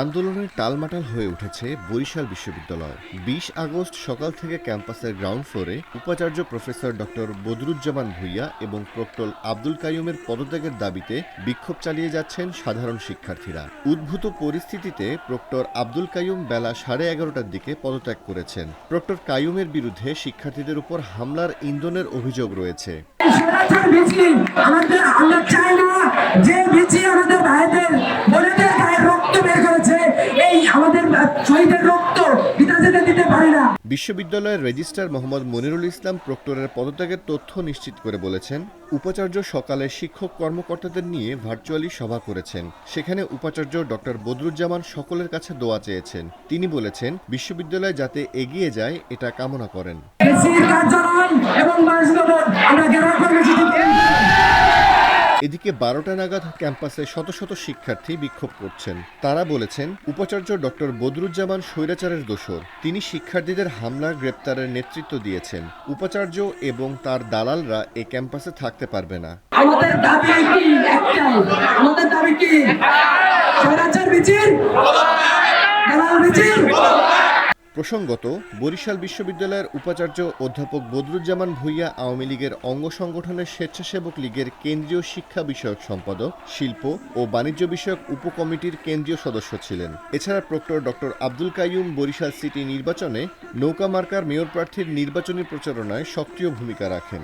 আন্দোলনের টালমাটাল হয়ে উঠেছে বরিশাল বিশ্ববিদ্যালয়। বিশ আগস্ট সকাল থেকে ক্যাম্পাসের গ্রাউন্ড ফ্লোরে উপাচার্য প্রফেসর ডক্টর বদরুজ্জামান ভুইয়া এবং প্রক্টল আব্দুল কাইয়ুমের পদত্যাগের দাবিতে বিক্ষোভ চালিয়ে যাচ্ছেন সাধারণ শিক্ষার্থীরা। উদ্ভূত পরিস্থিতিতে প্রক্টর আব্দুল কাইয়ুম বেলা সাড়ে এগারোটার দিকে পদত্যাগ করেছেন। প্রক্টর কাইয়ুমের বিরুদ্ধে শিক্ষার্থীদের উপর হামলার ইন্ধনের অভিযোগ রয়েছে। শহীদের রক্ত যেতে দিতে পারি না। বিশ্ববিদ্যালয়ের রেজিস্ট্রার মোহাম্মদ মনিরুল ইসলাম প্রক্টরের পদত্যাগের তথ্য নিশ্চিত করে বলেছেন উপাচার্য সকালে শিক্ষক কর্মকর্তাদের নিয়ে ভার্চুয়ালি সভা করেছেন। সেখানে উপাচার্য ডক্টর বদরুজ্জামান সকলের কাছে দোয়া চেয়েছেন। তিনি বলেছেন বিশ্ববিদ্যালয় যাতে এগিয়ে যায় এটা কামনা করেন। এবং আমরা এদিকে বারোটা নাগাদ ক্যাম্পাসে শত শত শিক্ষার্থী বিক্ষোভ করছেন। তারা বলেছেন, উপাচার্য ডক্টর বদরুজ্জামান স্বৈরাচারের দোষর। তিনি শিক্ষার্থীদের হামলা, গ্রেপ্তারের নেতৃত্ব দিয়েছেন। উপাচার্য এবং তার দালালরা এ ক্যাম্পাসে থাকতে পারবে না। আমাদের দাবি একটাই। আমাদের দাবি কি? স্বৈরাচার বিচির প্রসঙ্গত, বরিশাল বিশ্ববিদ্যালয়ের উপাচার্য অধ্যাপক বদরুজ্জামান ভূঁইয়া আওয়ামী লীগের অঙ্গ সংগঠনের স্বেচ্ছাসেবক লীগের কেন্দ্রীয় শিক্ষা বিষয়ক সম্পাদক, শিল্প ও বাণিজ্য বিষয়ক উপকমিটির কেন্দ্রীয় সদস্য ছিলেন। এছাড়া proctor doctor Abdul Kaiyum Barishal city নির্বাচনে নৌকা মার্কার মেয়র প্রার্থীর নির্বাচনী প্রচারণায় সক্রিয় ভূমিকা রাখেন।